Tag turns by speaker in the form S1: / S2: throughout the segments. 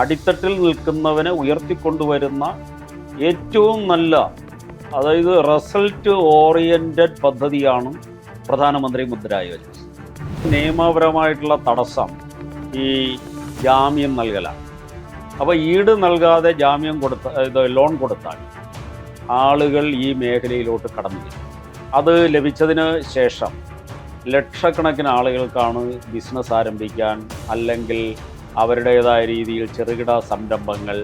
S1: അടിത്തട്ടിൽ നിൽക്കുന്നവനെ ഉയർത്തിക്കൊണ്ടുവരുന്ന ഏറ്റവും നല്ല അതായത് റിസൾട്ട് ഓറിയന്റഡ് പദ്ധതിയാണ് പ്രധാനമന്ത്രി മുദ്ര യോജന. നിയമപരമായിട്ടുള്ള തടസ്സം ഈ ജാമ്യം നൽകലാണ്. അപ്പോൾ ഈട് നൽകാതെ ജാമ്യം കൊടുത്ത ഇത് ലോൺ കൊടുത്താൽ ആളുകൾ ഈ മേഖലയിലോട്ട് കടന്നു വരും അത് ലഭിച്ചതിന് ശേഷം ലക്ഷക്കണക്കിന് ആളുകൾക്കാണ് ബിസിനസ് ആരംഭിക്കാൻ അല്ലെങ്കിൽ അവരുടേതായ രീതിയിൽ ചെറുകിട സംരംഭങ്ങൾ.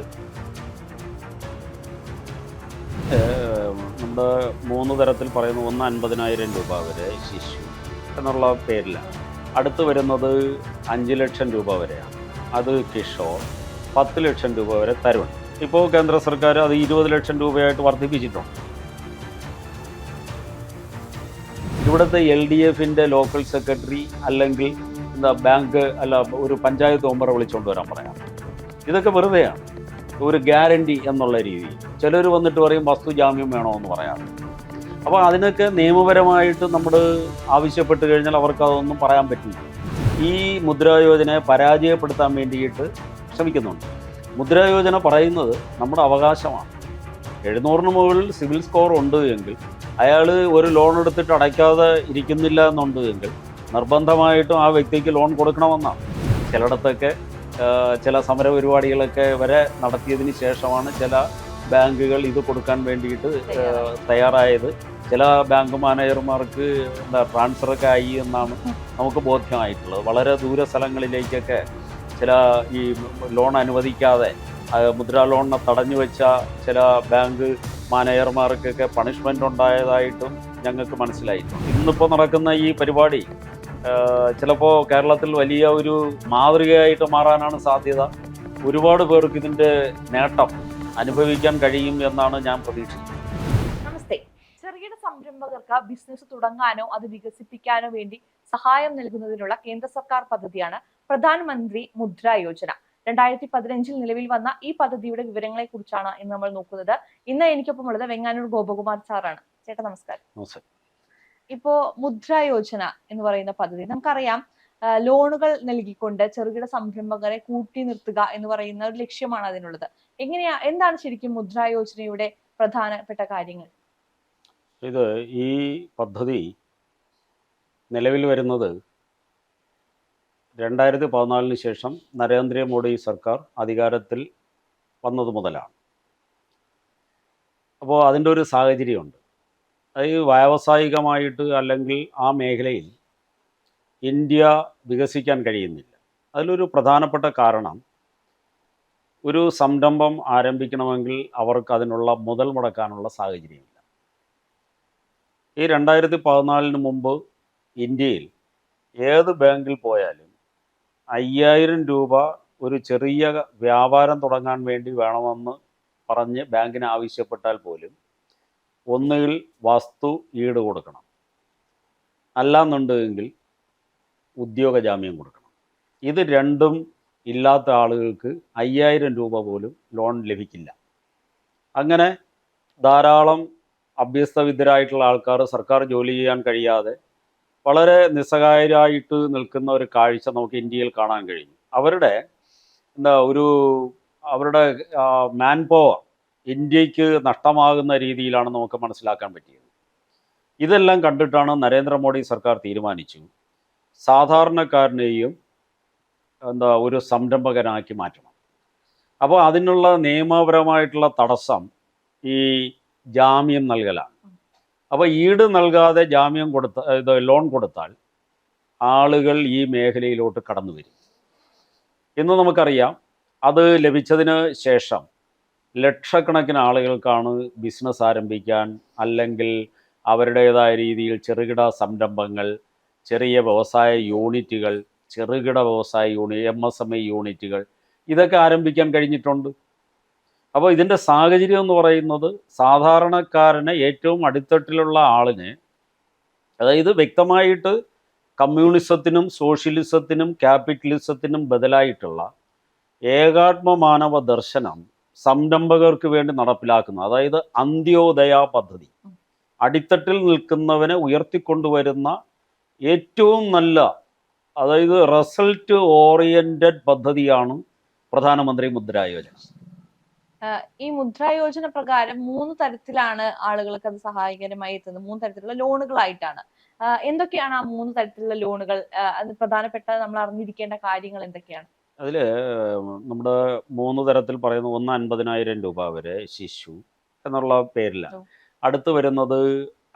S1: നമ്മുടെ മൂന്ന് തരത്തിൽ പറയുന്ന ഒന്ന് അൻപതിനായിരം രൂപ വരെ ശിശു എന്നുള്ള പേരിലാണ് അടുത്ത് വരുന്നത് അഞ്ച് ലക്ഷം രൂപ വരെയാണ്. അത് കിഷോർ പത്ത് ലക്ഷം രൂപ വരെ തരുൺ ഇപ്പോൾ കേന്ദ്ര സർക്കാർ അത് ഇരുപത് ലക്ഷം രൂപയായിട്ട് വർദ്ധിപ്പിച്ചിട്ടുണ്ട്. ഇവിടുത്തെ എൽ ഡി എഫിന്റെ ലോക്കൽ സെക്രട്ടറി അല്ലെങ്കിൽ എന്താ ബാങ്ക് അല്ല ഒരു പഞ്ചായത്ത് മെമ്പറെ വിളിച്ചുകൊണ്ട് വരാൻ പറയാം. ഇതൊക്കെ വെറുതെയാണ്. ഒരു ഗ്യാരണ്ടി എന്നുള്ള രീതി. ചിലർ വന്നിട്ട് പറയും വസ്തു ജാമ്യം വേണമെന്ന് പറയാം. അപ്പോൾ അതിനൊക്കെ നിയമപരമായിട്ട് നമ്മൾ ആവശ്യപ്പെട്ട് കഴിഞ്ഞാൽ അവർക്ക് അതൊന്നും പറയാൻ പറ്റില്ല. ഈ മുദ്രായോജനയെ പരാജയപ്പെടുത്താൻ വേണ്ടിയിട്ട് ശ്രമിക്കുന്നുണ്ട്. മുദ്രായോജന പറയുന്നത് നമ്മുടെ അവകാശമാണ്. എഴുന്നൂറിന് മുകളിൽ സിവിൽ സ്കോർ ഉണ്ട് എങ്കിൽ അയാൾ ഒരു ലോൺ എടുത്തിട്ട് അടയ്ക്കാതെ ഇരിക്കുന്നില്ല എന്നുണ്ട് എങ്കിൽ നിർബന്ധമായിട്ടും ആ വ്യക്തിക്ക് ലോൺ കൊടുക്കണമെന്നാണ്. ചിലയിടത്തൊക്കെ ചില സമര പരിപാടികളൊക്കെ വരെ നടത്തിയതിന് ശേഷമാണ് ചില ബാങ്കുകൾ ഇത് കൊടുക്കാൻ വേണ്ടിയിട്ട് തയ്യാറായത്. ചില ബാങ്ക് മാനേജർമാർക്ക് എന്താ ട്രാൻസ്ഫറൊക്കെ ആയി എന്നാണ് നമുക്ക് ബോധ്യമായിട്ടുള്ളത്. വളരെ ദൂര സ്ഥലങ്ങളിലേക്കൊക്കെ ചില ഈ ലോൺ അനുവദിക്കാതെ മുദ്രാ ലോണിനെ തടഞ്ഞു വെച്ച ചില ബാങ്ക് മാനേജർമാർക്കൊക്കെ പണിഷ്മെന്റ് ഉണ്ടായതായിട്ടും ഞങ്ങൾക്ക് മനസ്സിലായിട്ടുണ്ട്. ഇന്നിപ്പോൾ നടക്കുന്ന ഈ പരിപാടി ചിലപ്പോൾ കേരളത്തിൽ വലിയ ഒരു മാതൃകയായിട്ട് മാറാനാണ് സാധ്യത. ഒരുപാട് പേർക്ക് ഇതിന്റെ നേട്ടം അനുഭവിക്കാൻ കഴിയും എന്നാണ് ഞാൻ പ്രതീക്ഷിക്കുന്നത്.
S2: നമസ്തേ. ചെറുകിട സംരംഭകർക്ക് ബിസിനസ് തുടങ്ങാനോ അത് വികസിപ്പിക്കാനോ വേണ്ടി സഹായം നൽകുന്നതിനുള്ള കേന്ദ്ര സർക്കാർ പദ്ധതിയാണ് പ്രധാനമന്ത്രി മുദ്ര യോജന. രണ്ടായിരത്തി പതിനഞ്ചിൽ നിലവിൽ വന്ന ഈ പദ്ധതിയുടെ വിവരങ്ങളെ കുറിച്ചാണ് ഇന്ന് നമ്മൾ നോക്കുന്നത്. ഇന്ന് എനിക്കൊപ്പം ഉള്ളത് വെങ്ങാനൂർ ഗോപകുമാർ സാറാണ്. ചേട്ടാ നമസ്കാരം.
S1: നമസ്തേ.
S2: ഇപ്പോ മുദ്ര യോജന എന്ന് പറയുന്ന പദ്ധതി. നമുക്കറിയാം ലോണുകൾ നൽകിക്കൊണ്ട് ചെറുകിട സംരംഭകരെ കൂട്ടി നിർത്തുക എന്ന് പറയുന്ന ഒരു ലക്ഷ്യമാണ് അതിനുള്ളത്. എങ്ങനെയാ എന്താണ് ശരിക്കും മുദ്ര യോജനയുടെ പ്രധാനപ്പെട്ട കാര്യങ്ങൾ?
S1: ഇത് ഈ പദ്ധതി നിലവിൽ വരുന്നത് രണ്ടായിരത്തി പതിനാലിന് ശേഷം നരേന്ദ്രമോദി സർക്കാർ അധികാരത്തിൽ വന്നത് മുതലാണ്. അപ്പോൾ അതിന്റെ ഒരു സാഹചര്യമുണ്ട്. അത് വ്യാവസായികമായിട്ട് അല്ലെങ്കിൽ ആ മേഖലയിൽ ഇന്ത്യ വികസിക്കാൻ കഴിയുന്നില്ല. അതിലൊരു പ്രധാനപ്പെട്ട കാരണം ഒരു സംരംഭം ആരംഭിക്കണമെങ്കിൽ അവർക്ക് അതിനുള്ള മുതൽ മുടക്കാനുള്ള സാഹചര്യമില്ല. ഈ രണ്ടായിരത്തി പതിനാലിന് മുമ്പ് ഇന്ത്യയിൽ ഏത് ബാങ്കിൽ പോയാലും അയ്യായിരം രൂപ ഒരു ചെറിയ വ്യാപാരം തുടങ്ങാൻ വേണ്ടി വേണമെന്ന് പറഞ്ഞ് ബാങ്കിന് ആവശ്യപ്പെട്ടാൽ പോലും ഒന്നുകിൽ വസ്തു ഈട് കൊടുക്കണം. അല്ലാന്നുണ്ടെങ്കിൽ ഉദ്യോഗ ജാമ്യം കൊടുക്കണം. ഇത് രണ്ടും ഇല്ലാത്ത ആളുകൾക്ക് അയ്യായിരം രൂപ പോലും ലോൺ ലഭിക്കില്ല. അങ്ങനെ ധാരാളം അഭ്യസ്തവിദ്യരായിട്ടുള്ള ആൾക്കാർ സർക്കാർ ജോലി ചെയ്യാൻ കഴിയാതെ വളരെ നിസ്സഹായരായിട്ട് നിൽക്കുന്ന ഒരു കാഴ്ച നമുക്ക് ഇന്ത്യയിൽ കാണാൻ കഴിഞ്ഞു. അവരുടെ എന്താ ഒരു അവരുടെ മാൻ പവർ ഇന്ത്യയ്ക്ക് നഷ്ടമാകുന്ന രീതിയിലാണ് നമുക്ക് മനസ്സിലാക്കാൻ പറ്റിയത്. ഇതെല്ലാം കണ്ടിട്ടാണ് നരേന്ദ്രമോദി സർക്കാർ തീരുമാനിച്ചു. സാധാരണക്കാരനെയും എന്താ ഒരു സംരംഭകനാക്കി മാറ്റണം. അപ്പോൾ അതിനുള്ള നിയമപരമായിട്ടുള്ള തടസ്സം ഈ ജാമ്യം നൽകലാണ്. അപ്പോൾ ഈട് നൽകാതെ ജാമ്യം കൊടുത്ത ഇത് ലോൺ കൊടുത്താൽ ആളുകൾ ഈ മേഖലയിലോട്ട് കടന്നു വരും ഇന്ന് നമുക്കറിയാം അത് ലഭിച്ചതിന് ശേഷം ലക്ഷക്കണക്കിന് ആളുകൾക്കാണ് ബിസിനസ് ആരംഭിക്കാൻ അല്ലെങ്കിൽ അവരുടേതായ രീതിയിൽ ചെറുകിട സംരംഭങ്ങൾ ചെറിയ വ്യവസായ യൂണിറ്റുകൾ ചെറുകിട വ്യവസായ യൂണി എം എസ് എം ഐ യൂണിറ്റുകൾ ഇതൊക്കെ ആരംഭിക്കാൻ കഴിഞ്ഞിട്ടുണ്ട്. അപ്പോൾ ഇതിന്റെ സാഹചര്യം എന്ന് പറയുന്നത് സാധാരണക്കാരനെ ഏറ്റവും അടിത്തട്ടിലുള്ള ആളിനെ അതായത് വ്യക്തമായിട്ട് കമ്മ്യൂണിസത്തിനും സോഷ്യലിസത്തിനും ക്യാപിറ്റലിസത്തിനും ബദലായിട്ടുള്ള ഏകാത്മ മാനവ ദർശനം സംരംഭകർക്ക് വേണ്ടി നടപ്പിലാക്കുന്നു. അതായത് അന്ത്യോദയ പദ്ധതി. അടിത്തട്ടിൽ നിൽക്കുന്നവനെ ഉയർത്തിക്കൊണ്ടുവരുന്ന ഏറ്റവും നല്ല അതായത് റിസൾട്ട് ഓറിയന്റഡ് പദ്ധതിയാണ് പ്രധാനമന്ത്രി മുദ്രാ യോജന.
S2: ഈ മുദ്രാ യോജന പ്രകാരം മൂന്ന് തരത്തിലാണ് ആളുകൾക്ക് അത് സഹായകരമായി എത്തുന്നത്. മൂന്ന് തരത്തിലുള്ള ലോണുകളായിട്ടാണ്. എന്തൊക്കെയാണ് ആ മൂന്ന് തരത്തിലുള്ള ലോണുകൾ? അത് പ്രധാനപ്പെട്ട നമ്മൾ അറിഞ്ഞിരിക്കേണ്ട കാര്യങ്ങൾ എന്തൊക്കെയാണ്?
S1: അതിൽ നമ്മുടെ മൂന്ന് തരത്തിൽ പറയുന്ന ഒന്ന് അൻപതിനായിരം രൂപ വരെ ശിശു എന്നുള്ള പേരിലാണ്. അടുത്ത് വരുന്നത്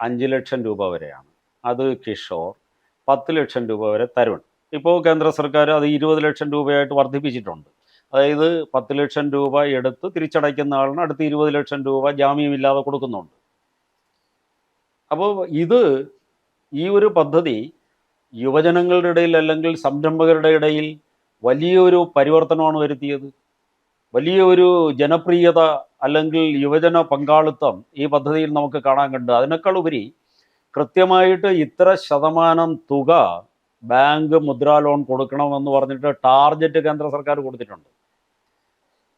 S1: അഞ്ച് ലക്ഷം രൂപ വരെയാണ്. അത് കിഷോർ പത്ത് ലക്ഷം രൂപ വരെ തരുൺ. ഇപ്പോൾ കേന്ദ്ര സർക്കാർ അത് ഇരുപത് ലക്ഷം രൂപയായിട്ട് വർദ്ധിപ്പിച്ചിട്ടുണ്ട്. അതായത് പത്ത് ലക്ഷം രൂപ എടുത്ത് തിരിച്ചടയ്ക്കുന്ന ആളിന് അടുത്ത് ഇരുപത് ലക്ഷം രൂപ ജാമ്യമില്ലാതെ കൊടുക്കുന്നുണ്ട്. അപ്പോൾ ഇത് ഈ ഒരു പദ്ധതി യുവജനങ്ങളുടെ ഇടയിൽ അല്ലെങ്കിൽ സംരംഭകരുടെ ഇടയിൽ വലിയൊരു പരിവർത്തനമാണ് വരുത്തിയത്. വലിയൊരു ജനപ്രിയത അല്ലെങ്കിൽ യുവജന പങ്കാളിത്തം ഈ പദ്ധതിയിൽ നമുക്ക് കാണാൻ കണ്ട്. അതിനേക്കാൾ ഉപരി കൃത്യമായിട്ട് ഇത്ര ശതമാനം തുക ബാങ്ക് മുദ്രാ ലോൺ കൊടുക്കണമെന്ന് പറഞ്ഞിട്ട് ടാർജറ്റ് കേന്ദ്ര സർക്കാർ കൊടുത്തിട്ടുണ്ട്.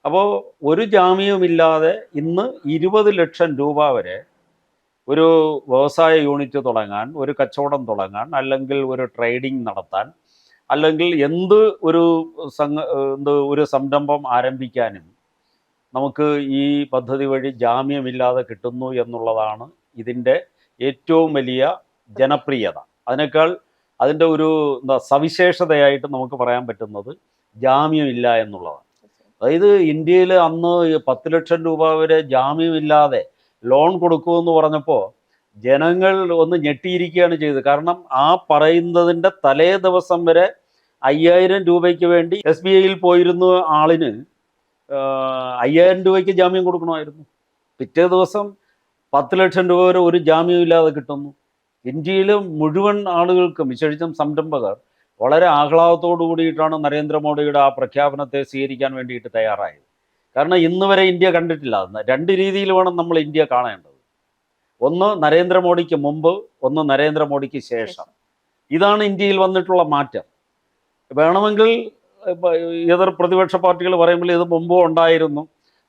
S1: അപ്പോൾ ഒരു ജാമ്യവുമില്ലാതെ ഇന്ന് ഇരുപത് ലക്ഷം രൂപ വരെ ഒരു വ്യവസായ യൂണിറ്റ് തുടങ്ങാൻ ഒരു കച്ചവടം തുടങ്ങാൻ അല്ലെങ്കിൽ ഒരു ട്രേഡിംഗ് നടത്താൻ അല്ലെങ്കിൽ എന്ത് ഒരു സംഘ എന്ത് ഒരു സംരംഭം ആരംഭിക്കാനും നമുക്ക് ഈ പദ്ധതി വഴി ജാമ്യമില്ലാതെ കിട്ടുന്നു എന്നുള്ളതാണ് ഇതിന്റെ ഏറ്റവും വലിയ ജനപ്രിയത. അതിനേക്കാൾ അതിന്റെ ഒരു എന്താ സവിശേഷതയായിട്ട് നമുക്ക് പറയാൻ പറ്റുന്നത് ജാമ്യമില്ല എന്നുള്ളതാണ്. അതായത് ഇന്ത്യയിൽ അന്ന് പത്ത് ലക്ഷം രൂപ വരെ ജാമ്യമില്ലാതെ ലോൺ കൊടുക്കുമെന്ന് പറഞ്ഞപ്പോൾ ജനങ്ങൾ ഒന്ന് ഞെട്ടിയിരിക്കുകയാണ് ചെയ്തത്. കാരണം ആ പറയുന്നതിന്റെ തലേ ദിവസം വരെ അയ്യായിരം രൂപയ്ക്ക് വേണ്ടി എസ് ബി ഐയിൽ പോയിരുന്ന ആളിന് അയ്യായിരം രൂപയ്ക്ക് ജാമ്യം കൊടുക്കണമായിരുന്നു. പിറ്റേ ദിവസം പത്ത് ലക്ഷം രൂപ വരെ ഒരു ജാമ്യം ഇല്ലാതെ കിട്ടുന്നു. ഇന്ത്യയിലെ മുഴുവൻ ആളുകൾക്കും വിശേഷിച്ചും സംരംഭകർ വളരെ ആഹ്ലാദത്തോടു കൂടിയിട്ടാണ് നരേന്ദ്രമോദിയുടെ ആ പ്രഖ്യാപനത്തെ സ്വീകരിക്കാൻ വേണ്ടിയിട്ട് തയ്യാറായത്. കാരണം ഇന്ന് വരെ ഇന്ത്യ കണ്ടിട്ടില്ല. രണ്ട് രീതിയിൽ വേണം നമ്മൾ ഇന്ത്യ കാണേണ്ടത്. ഒന്ന് നരേന്ദ്രമോദിക്ക് മുമ്പ് ഒന്ന് നരേന്ദ്രമോദിക്ക് ശേഷം. ഇതാണ് ഇന്ത്യയിൽ വന്നിട്ടുള്ള മാറ്റം. വേണമെങ്കിൽ ഏതർ എതിർ പ്രതിപക്ഷ പാർട്ടികൾ പറയുമ്പോൾ ഇത് മുമ്പും ഉണ്ടായിരുന്നു.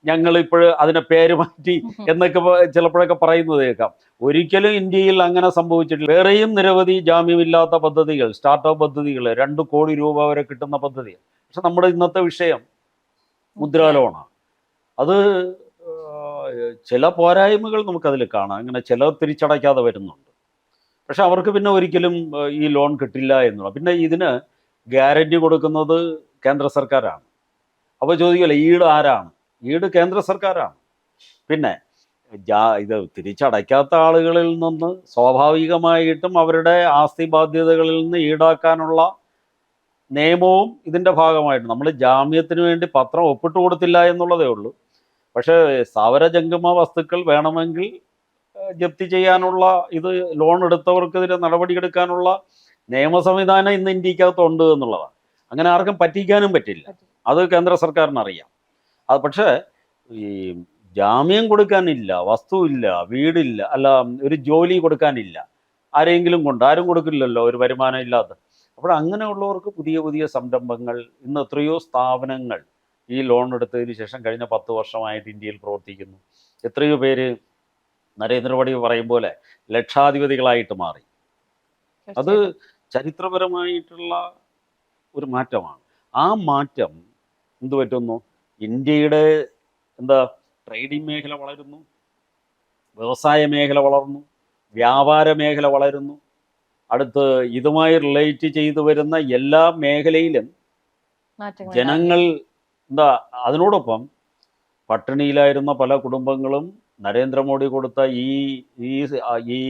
S1: ഞങ്ങൾ ഇപ്പോൾ അതിനെ പേര് മാറ്റി എന്നൊക്കെ ചിലപ്പോഴൊക്കെ പറയുന്നത് കേൾക്കാം. ഒരിക്കലും ഇന്ത്യയിൽ അങ്ങനെ സംഭവിച്ചിട്ടില്ല. വേറെയും നിരവധി ജാമ്യമില്ലാത്ത പദ്ധതികൾ സ്റ്റാർട്ടപ്പ് പദ്ധതികൾ രണ്ട് കോടി രൂപ വരെ കിട്ടുന്ന പദ്ധതി പക്ഷെ നമ്മുടെ ഇന്നത്തെ വിഷയം മുദ്രാ. ലോണാണ് അത് ചില പോരായ്മകൾ നമുക്കതിൽ കാണാം. അങ്ങനെ ചിലർ തിരിച്ചടയ്ക്കാതെ വരുന്നുണ്ട്. പക്ഷെ അവർക്ക് പിന്നെ ഒരിക്കലും ഈ ലോൺ കിട്ടില്ല എന്നുള്ള. പിന്നെ ഇതിന് ഗ്യാരണ്ടി കൊടുക്കുന്നത് കേന്ദ്ര സർക്കാരാണ്. അപ്പോൾ ചോദിക്കല്ലേ ഈട് ആരാണ്? ഈട് കേന്ദ്ര സർക്കാരാണ്. പിന്നെ ഇത് തിരിച്ചടയ്ക്കാത്ത ആളുകളിൽ നിന്ന് സ്വാഭാവികമായിട്ടും അവരുടെ ആസ്തി ബാധ്യതകളിൽ നിന്ന് ഈടാക്കാനുള്ള നിയമവും ഇതിന്റെ ഭാഗമായിട്ട് നമ്മൾ ജാമ്യത്തിന് വേണ്ടി പത്രം ഒപ്പിട്ട് കൊടുത്തില്ല എന്നുള്ളതേ ഉള്ളൂ. പക്ഷേ സ്ഥാവരജംഗമ വസ്തുക്കൾ വേണമെങ്കിൽ ജപ്തി ചെയ്യാനുള്ള ഇത് ലോൺ എടുത്തവർക്കെതിരെ നടപടിയെടുക്കാനുള്ള നിയമ സംവിധാനം ഇന്ന് ഇന്ത്യക്കകത്തുണ്ട് എന്നുള്ളതാണ്. അങ്ങനെ ആർക്കും പറ്റിക്കാനും പറ്റില്ല. അത് കേന്ദ്ര സർക്കാരിന് അറിയാം അത് പക്ഷേ ഈ ജാമ്യം കൊടുക്കാനില്ല വസ്തുവില്ല വീടില്ല അല്ല ഒരു ജോലി കൊടുക്കാനില്ല. ആരെങ്കിലും കൊണ്ട് ആരും കൊടുക്കില്ലല്ലോ ഒരു വരുമാനം ഇല്ലാത്ത. അപ്പോൾ അങ്ങനെയുള്ളവർക്ക് പുതിയ പുതിയ സംരംഭങ്ങൾ ഇന്ന് എത്രയോ സ്ഥാപനങ്ങൾ ഈ ലോൺ എടുത്തതിന് ശേഷം കഴിഞ്ഞ പത്ത് വർഷമായിട്ട് ഇന്ത്യയിൽ പ്രവർത്തിക്കുന്നു. എത്രയോ പേര് നരേന്ദ്രമോദി പറയും പോലെ ലക്ഷാധിപതികളായിട്ട് മാറി. അത് ചരിത്രപരമായിട്ടുള്ള ഒരു മാറ്റമാണ്. ആ മാറ്റം എന്ത് പറ്റുന്നു? ഇന്ത്യയുടെ എന്താ ട്രേഡിംഗ് മേഖല വളരുന്നു വ്യവസായ മേഖല വളർന്നു വ്യാപാര മേഖല വളരുന്നു. അടുത്ത് ഇതുമായി റിലേറ്റ് ചെയ്തു വരുന്ന എല്ലാ മേഖലയിലും ജനങ്ങൾ എന്താ അതിനോടൊപ്പം പട്ടിണിയിലായിരുന്ന പല കുടുംബങ്ങളും നരേന്ദ്രമോദി കൊടുത്ത ഈ ഈ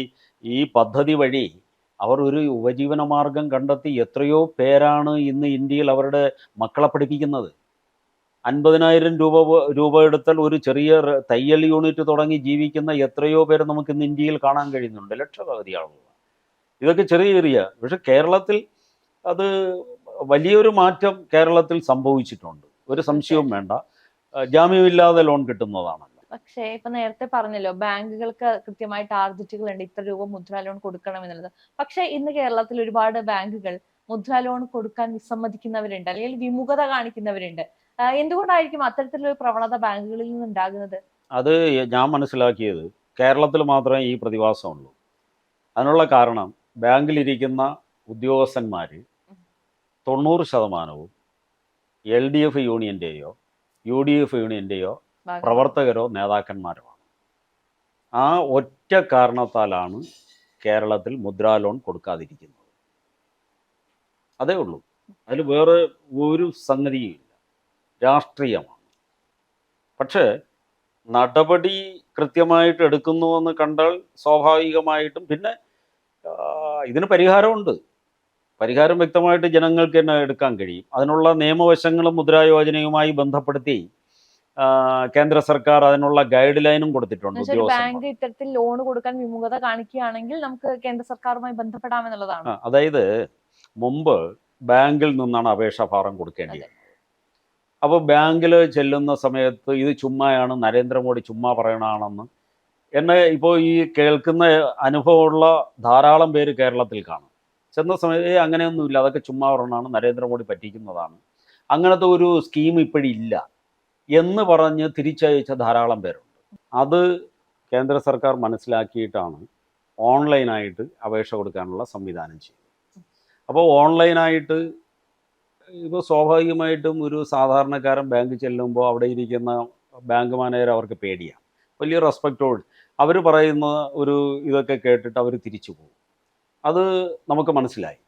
S1: ഈ പദ്ധതി വഴി അവർ ഒരു ഉപജീവന മാർഗം കണ്ടെത്തി എത്രയോ പേരാണ് ഇന്ന് ഇന്ത്യയിൽ അവരുടെ മക്കളെ പഠിപ്പിക്കുന്നത്. അൻപതിനായിരം രൂപ രൂപ എടുത്താൽ ഒരു ചെറിയ തയ്യൽ യൂണിറ്റ് തുടങ്ങി ജീവിക്കുന്ന എത്രയോ പേര് നമുക്ക് ഇന്ന് ഇന്ത്യയിൽ കാണാൻ കഴിയുന്നുണ്ട്. ലക്ഷപകുതി ആളുകൾ. ഇതൊക്കെ ചെറിയ ചെറിയ പക്ഷെ കേരളത്തിൽ അത് വലിയൊരു മാറ്റം കേരളത്തിൽ സംഭവിച്ചിട്ടുണ്ട്. ഒരു സംശയവും വേണ്ട. ജാമ്യമില്ലാതെ ലോൺ കിട്ടുന്നതാണല്ലോ.
S2: പക്ഷേ ഇപ്പൊ നേരത്തെ പറഞ്ഞല്ലോ ബാങ്കുകൾക്ക് കൃത്യമായി ടാർഗറ്റുകൾ ഉണ്ട് ഇത്ര രൂപ മുദ്രാ ലോൺ കൊടുക്കണം എന്നുള്ളത് പക്ഷേ ഇന്ന് കേരളത്തിൽ ഒരുപാട് ബാങ്കുകൾ മുദ്രാ ലോൺ കൊടുക്കാൻ വിസമ്മതിക്കുന്നവരുണ്ട് അല്ലെങ്കിൽ വിമുഖത കാണിക്കുന്നവരുണ്ട്. എന്തുകൊണ്ടായിരിക്കും അത്തരത്തിലൊരു പ്രവണത ബാങ്കുകളിൽ നിന്ന് ഉണ്ടാകുന്നത്
S1: അത് ഞാൻ മനസ്സിലാക്കിയത് കേരളത്തിൽ മാത്രമേ ഈ പ്രതിഭാസമുള്ളൂ. അതിനുള്ള കാരണം ബാങ്കിലിരിക്കുന്ന ഉദ്യോഗസ്ഥന്മാർ തൊണ്ണൂറ് ശതമാനവും എൽ ഡി എഫ് യൂണിയന്റെയോ യു ഡി എഫ്
S2: യൂണിയന്റെയോ
S1: പ്രവർത്തകരോ നേതാക്കന്മാരോ ആണ് ആ ഒറ്റ കാരണത്താലാണ് കേരളത്തിൽ മുദ്രാ ലോൺ കൊടുക്കാതിരിക്കുന്നത്. അതേ ഉള്ളൂ. അതിൽ വേറെ ഒരു സംഗതിയും ഇല്ല രാഷ്ട്രീയമാണ്. പക്ഷേ നടപടി കൃത്യമായിട്ട് എടുക്കുന്നുവെന്ന് കണ്ടാൽ സ്വാഭാവികമായിട്ടും പിന്നെ ഇതിന് പരിഹാരമുണ്ട്. പരിഹാരം വ്യക്തമായിട്ട് ജനങ്ങൾക്ക് തന്നെ എടുക്കാൻ കഴിയും. അതിനുള്ള നിയമവശങ്ങളും മുദ്രായോജനയുമായി ബന്ധപ്പെടുത്തി കേന്ദ്ര സർക്കാർ അതിനുള്ള ഗൈഡ് ലൈനും കൊടുത്തിട്ടുണ്ട്
S2: ബാങ്ക് ഇത്തരത്തിൽ ലോൺ കൊടുക്കാൻ വിമുഖത കാണിക്കുകയാണെങ്കിൽ നമുക്ക് കേന്ദ്ര സർക്കാരുമായി ബന്ധപ്പെടാമെന്നുള്ളതാണ്.
S1: അതായത് മുമ്പ് ബാങ്കിൽ നിന്നാണ് അപേക്ഷാ ഫാറം കൊടുക്കേണ്ടത് അപ്പോൾ ബാങ്കിൽ ചെല്ലുന്ന സമയത്ത് ഇത് ചുമ്മായാണ് നരേന്ദ്രമോദി ചുമ്മാ പറയണാണെന്ന് എന്നെ ഇപ്പോൾ ഈ കേൾക്കുന്ന അനുഭവമുള്ള ധാരാളം പേര് കേരളത്തിൽ കാണും. ചെന്ന സമയത്ത് "ഏയ് അങ്ങനെയൊന്നുമില്ല. അതൊക്കെ ചുമ്മാ പറഞ്ഞാണ് നരേന്ദ്രമോദി പറ്റിക്കുന്നതാണ്. അങ്ങനത്തെ ഒരു സ്കീം ഇപ്പോഴില്ല. എന്ന് പറഞ്ഞ് തിരിച്ചയച്ച ധാരാളം പേരുണ്ട്. അത് കേന്ദ്ര സർക്കാർ മനസ്സിലാക്കിയിട്ടാണ് ഓൺലൈനായിട്ട് അപേക്ഷ കൊടുക്കാനുള്ള സംവിധാനം ചെയ്തത് അപ്പോൾ ഓൺലൈനായിട്ട് ഇപ്പോൾ സ്വാഭാവികമായിട്ടും ഒരു സാധാരണക്കാരൻ ബാങ്ക് ചെല്ലുമ്പോൾ അവിടെ ഇരിക്കുന്ന ബാങ്ക് മാനേജർ അവർക്ക് പേടിയാണ്. വലിയ റെസ്പെക്റ്റോട്. അവർ പറയുന്ന ഒരു ഇതൊക്കെ കേട്ടിട്ട് അവർ തിരിച്ചു പോകും. അത് നമുക്ക് മനസ്സിലായി.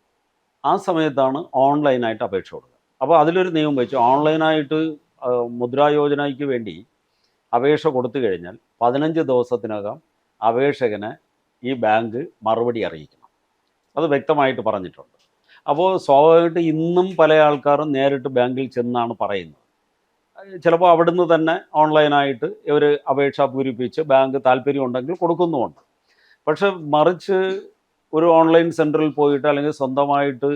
S1: ആ സമയത്താണ് ഓൺലൈനായിട്ട് അപേക്ഷ കൊടുക്കുക. അപ്പോൾ അതിലൊരു നിയമം വെച്ചു. ഓൺലൈനായിട്ട് മുദ്രായോജനയ്ക്ക് മുദ്രാ യോജനയ്ക്ക് വേണ്ടി അപേക്ഷ കൊടുത്തു കഴിഞ്ഞാൽ പതിനഞ്ച് ദിവസത്തിനകം അപേക്ഷകനെ ഈ ബാങ്ക് മറുപടി അറിയിക്കണം. അത് വ്യക്തമായിട്ട് പറഞ്ഞിട്ടുണ്ട്. അപ്പോൾ സ്വാഭാവികമായിട്ട് ഇന്നും പല ആൾക്കാരും നേരിട്ട് ബാങ്കിൽ ചെന്നാണ് പറയുന്നത്. ചിലപ്പോൾ അവിടുന്ന് തന്നെ ഓൺലൈനായിട്ട് ഇവർ അപേക്ഷ പൂരിപ്പിച്ച് ബാങ്ക് താല്പര്യമുണ്ടെങ്കിൽ കൊടുക്കുന്നുമുണ്ട്. പക്ഷെ മറിച്ച് ഒരു ഓൺലൈൻ സെന്ററിൽ പോയിട്ട് അല്ലെങ്കിൽ സ്വന്തമായിട്ട്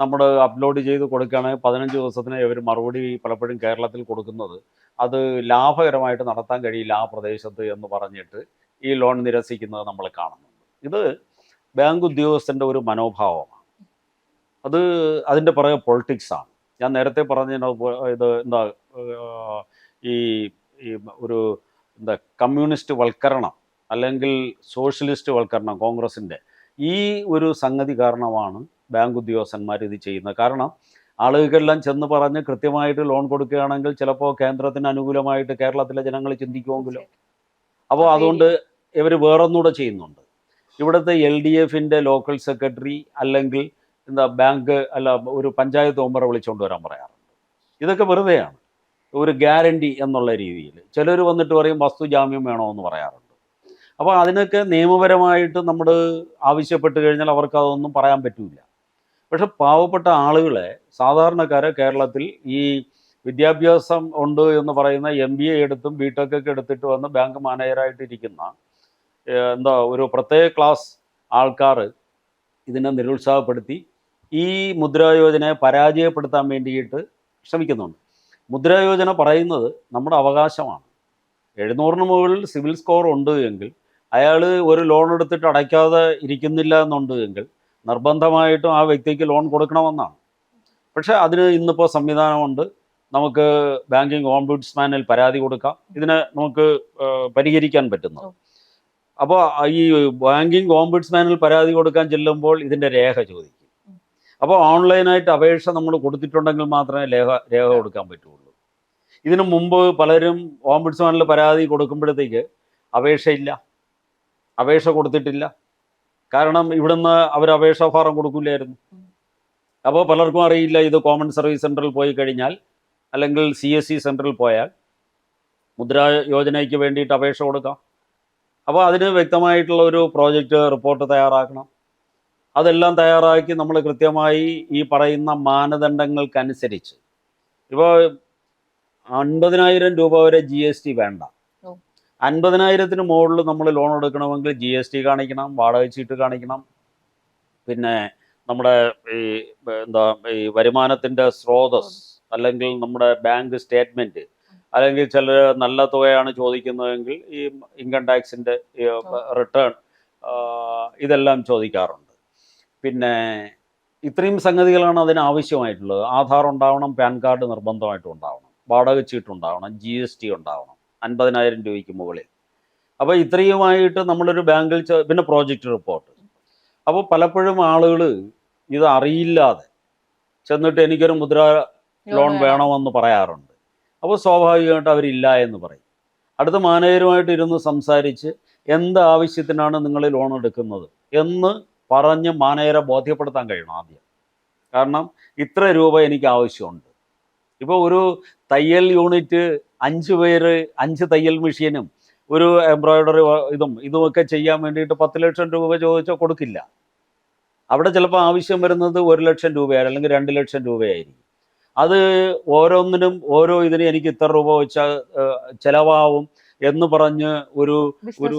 S1: നമ്മൾ അപ്ലോഡ് ചെയ്ത് കൊടുക്കുകയാണെങ്കിൽ പതിനഞ്ച് ദിവസത്തിന് ഇവർ മറുപടി പലപ്പോഴും കേരളത്തിൽ കൊടുക്കുന്നത്. അത് ലാഭകരമായിട്ട് നടത്താൻ കഴിയില്ല ആ പ്രദേശത്ത് എന്ന് പറഞ്ഞിട്ട് ഈ ലോൺ നിരസിക്കുന്നത് നമ്മൾ കാണുന്നുണ്ട്. ഇത് ബാങ്ക് ഉദ്യോഗസ്ഥന്റെ ഒരു മനോഭാവമാണ്. അത് അതിന്റെ പുറകെ പൊളിറ്റിക്സാണ് ഞാൻ നേരത്തെ പറഞ്ഞ ഇത് എന്താ ഈ ഈ ഒരു എന്താ കമ്മ്യൂണിസ്റ്റ് വൽക്കരണം അല്ലെങ്കിൽ സോഷ്യലിസ്റ്റ് വൽക്കരണം കോൺഗ്രസിന്റെ ഈ ഒരു സംഗതി കാരണമാണ് ബാങ്ക് ഉദ്യോഗസ്ഥന്മാർ ഇത് ചെയ്യുന്നത്. കാരണം ആളുകൾക്കെല്ലാം ചെന്ന് പറഞ്ഞ് കൃത്യമായിട്ട് ലോൺ കൊടുക്കുകയാണെങ്കിൽ ചിലപ്പോൾ കേന്ദ്രത്തിന് അനുകൂലമായിട്ട് കേരളത്തിലെ ജനങ്ങൾ ചിന്തിക്കുമെങ്കിലും. അപ്പോൾ അതുകൊണ്ട് ഇവർ വേറൊന്നുകൂടെ ചെയ്യുന്നുണ്ട്. ഇവിടുത്തെ എൽ ഡി എഫിന്റെ ലോക്കൽ സെക്രട്ടറി അല്ലെങ്കിൽ എന്താ ബാങ്ക് അല്ല ഒരു പഞ്ചായത്ത് മെമ്പറെ വിളിച്ചുകൊണ്ട് വരാൻ പറയാറുണ്ട്. ഇതൊക്കെ വെറുതെയാണ്. ഒരു ഗ്യാരണ്ടി എന്നുള്ള രീതിയിൽ ചിലർ വന്നിട്ട് പറയും വസ്തു ജാമ്യം വേണമെന്ന് പറയാറുണ്ട്. അപ്പോൾ അതിനൊക്കെ നിയമപരമായിട്ട് നമ്മൾ ആവശ്യപ്പെട്ട് കഴിഞ്ഞാൽ അവർക്ക് അതൊന്നും പറയാൻ പറ്റില്ല പക്ഷെ പാവപ്പെട്ട ആളുകളെ സാധാരണക്കാരെ കേരളത്തിൽ ഈ വിദ്യാഭ്യാസം ഉണ്ട് എന്ന് പറയുന്ന എം ബി എ എടുത്തും ബി ടെക് ഒക്കെ എടുത്തിട്ട് വന്ന് ബാങ്ക് മാനേജറായിട്ട് ഇരിക്കുന്ന എന്താ ഒരു പ്രത്യേക ക്ലാസ് ആൾക്കാർ ഇതിനെ നിരുത്സാഹപ്പെടുത്തി ഈ മുദ്രായോജനയെ പരാജയപ്പെടുത്താൻ വേണ്ടിയിട്ട് ശ്രമിക്കുന്നുണ്ട്. മുദ്രായോജന പറയുന്നത് നമ്മുടെ അവകാശമാണ്. എഴുന്നൂറിന് മുകളിൽ സിവിൽ സ്കോർ ഉണ്ട് എങ്കിൽ അയാൾ ഒരു ലോൺ എടുത്തിട്ട് അടയ്ക്കാതെ ഇരിക്കുന്നില്ല എന്നുണ്ട് എങ്കിൽ നിർബന്ധമായിട്ടും ആ വ്യക്തിക്ക് ലോൺ കൊടുക്കണമെന്നാണ്. പക്ഷേ അതിന് ഇന്നിപ്പോൾ സംവിധാനമുണ്ട്. നമുക്ക് ബാങ്കിങ് ഓംബുഡ്സ്മാനിൽ പരാതി കൊടുക്കാം. ഇതിനെ നമുക്ക് പരിഹരിക്കാൻ പറ്റുന്നു. അപ്പോൾ ഈ ബാങ്കിങ് ഓംബുഡ്സ്മാനിൽ പരാതി കൊടുക്കാൻ ചെല്ലുമ്പോൾ ഇതിന്റെ രേഖ ചോദിക്കും. അപ്പോൾ ഓൺലൈനായിട്ട് അപേക്ഷ നമ്മൾ കൊടുത്തിട്ടുണ്ടെങ്കിൽ മാത്രമേ രേഖ രേഖ കൊടുക്കാൻ പറ്റുള്ളൂ. ഇതിനു മുമ്പ് പലരും ഓംബുഡ്സ്മാനിൽ പരാതി കൊടുക്കുമ്പോഴത്തേക്ക് അപേക്ഷയില്ല. അപേക്ഷ കൊടുത്തിട്ടില്ല. കാരണം ഇവിടുന്ന് അവർ അപേക്ഷാ ഫാറം കൊടുക്കില്ലായിരുന്നു. അപ്പോൾ പലർക്കും അറിയില്ല ഇത് കോമൺ സർവീസ് സെന്ററിൽ പോയി കഴിഞ്ഞാൽ അല്ലെങ്കിൽ സി എസ് സി സെന്ററിൽ പോയാൽ മുദ്രാ യോജനയ്ക്ക് വേണ്ടിയിട്ട് അപേക്ഷ കൊടുക്കാം. അപ്പോൾ അതിന് വ്യക്തമായിട്ടുള്ള ഒരു പ്രോജക്റ്റ് റിപ്പോർട്ട് തയ്യാറാക്കണം. അതെല്ലാം തയ്യാറാക്കി നമ്മൾ കൃത്യമായി ഈ പറയുന്ന മാനദണ്ഡങ്ങൾക്കനുസരിച്ച് ഇപ്പോൾ അൻപതിനായിരം രൂപ വരെ ജി എസ് ടി വേണ്ട. അൻപതിനായിരത്തിന് മുകളിൽ നമ്മൾ ലോൺ എടുക്കണമെങ്കിൽ ജി എസ് ടി കാണിക്കണം വാടക ചീട്ട് കാണിക്കണം. പിന്നെ നമ്മുടെ ഈ എന്താ ഈ വരുമാനത്തിന്റെ സ്രോതസ് അല്ലെങ്കിൽ നമ്മുടെ ബാങ്ക് സ്റ്റേറ്റ്മെന്റ് അല്ലെങ്കിൽ ചില നല്ല തുകയാണ് ചോദിക്കുന്നതെങ്കിൽ ഈ ഇൻകം ടാക്സിന്റെ റിട്ടേൺ ഇതെല്ലാം ചോദിക്കാറുണ്ട്. പിന്നെ ഇത്രയും സംഗതികളാണ് അതിന് ആവശ്യമായിട്ടുള്ളത് ആധാർ ഉണ്ടാവണം പാൻ കാർഡ് നിർബന്ധമായിട്ടും ഉണ്ടാവണം. വാടക ചീട്ട് ഉണ്ടാവണം ജി എസ് ടി ഉണ്ടാവണം. അൻപതിനായിരം രൂപയ്ക്ക് മുകളിൽ. അപ്പോൾ ഇത്രയുമായിട്ട് നമ്മളൊരു ബാങ്കിൽ പിന്നെ പ്രോജക്റ്റ് റിപ്പോർട്ട്. അപ്പോൾ പലപ്പോഴും ആളുകൾ ഇത് അറിയില്ലാതെ ചെന്നിട്ട് എനിക്കൊരു മുദ്ര ലോൺ
S2: വേണം.
S1: വേണമെന്ന് പറയാറുണ്ട്. അപ്പോൾ സ്വാഭാവികമായിട്ട് അവരില്ല എന്ന് പറയും. അടുത്ത മാനേജരുമായിട്ട് ഇരുന്ന് സംസാരിച്ച് എന്ത് ആവശ്യത്തിനാണ് നിങ്ങൾ ലോൺ എടുക്കുന്നത് എന്ന് പറഞ്ഞ് മാനേജരെ ബോധ്യപ്പെടുത്താൻ കഴിയണം ആദ്യം. കാരണം ഇത്ര രൂപ എനിക്ക് ആവശ്യമുണ്ട്. ഇപ്പോൾ ഒരു തയ്യൽ യൂണിറ്റ് അഞ്ച് പേര് അഞ്ച് തയ്യൽ മെഷീനും ഒരു എംബ്രോയിഡറി ഇതും ഇതുമൊക്കെ ചെയ്യാൻ വേണ്ടിയിട്ട് പത്ത് ലക്ഷം രൂപ ചോദിച്ചാൽ കൊടുക്കില്ല. അവിടെ ചിലപ്പോൾ ആവശ്യം വരുന്നത് ഒരു ലക്ഷം രൂപയായിരിക്കും അല്ലെങ്കിൽ രണ്ട് ലക്ഷം രൂപയായിരിക്കും. അത് ഓരോന്നിനും ഓരോ ഇതിനും എനിക്ക് ഇത്ര രൂപ വെച്ചാൽ ചിലവാവും എന്ന് പറഞ്ഞ് ഒരു ഒരു